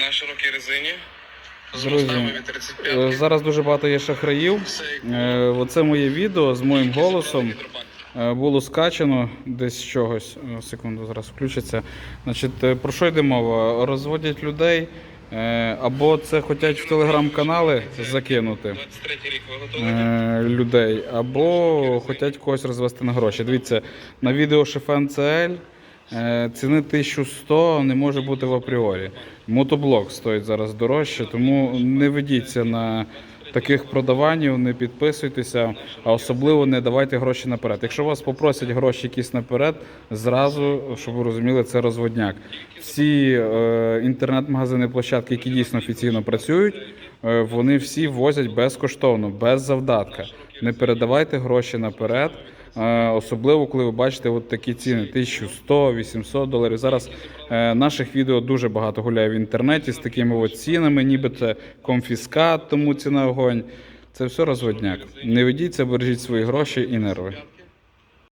на широкій резині. Друзі, Е, 35 Зараз дуже багато є шахраїв. Е, Оце моє відео з моїм голосом. Е, Було скачано десь з чогось. Секунду, зараз включиться. Значить, про що йде мова? Розводять людей, або це хочуть в телеграм-канали закинути людей, або хочуть когось розвести на гроші. Дивіться, на відео Шефен CL ціни 1100 не може бути в апріорі. Мотоблок стоїть зараз дорожче, тому не ведіться на таких продаванів, не підписуйтеся, а особливо не давайте гроші наперед. Якщо вас попросять гроші якісь наперед, зразу, щоб ви розуміли, це розводняк. Всі е, інтернет-магазини, площадки, які дійсно офіційно працюють, е, вони всі возять безкоштовно, без завдатка. Не передавайте гроші наперед. Е, Особливо, коли ви бачите от такі ціни 1100, 800 доларів. Зараз е, наших відео дуже багато гуляє в інтернеті з такими от цінами, ніби це конфіскат, тому ціна огонь. Це все розводняк. Не ведіться, бережіть свої гроші і нерви.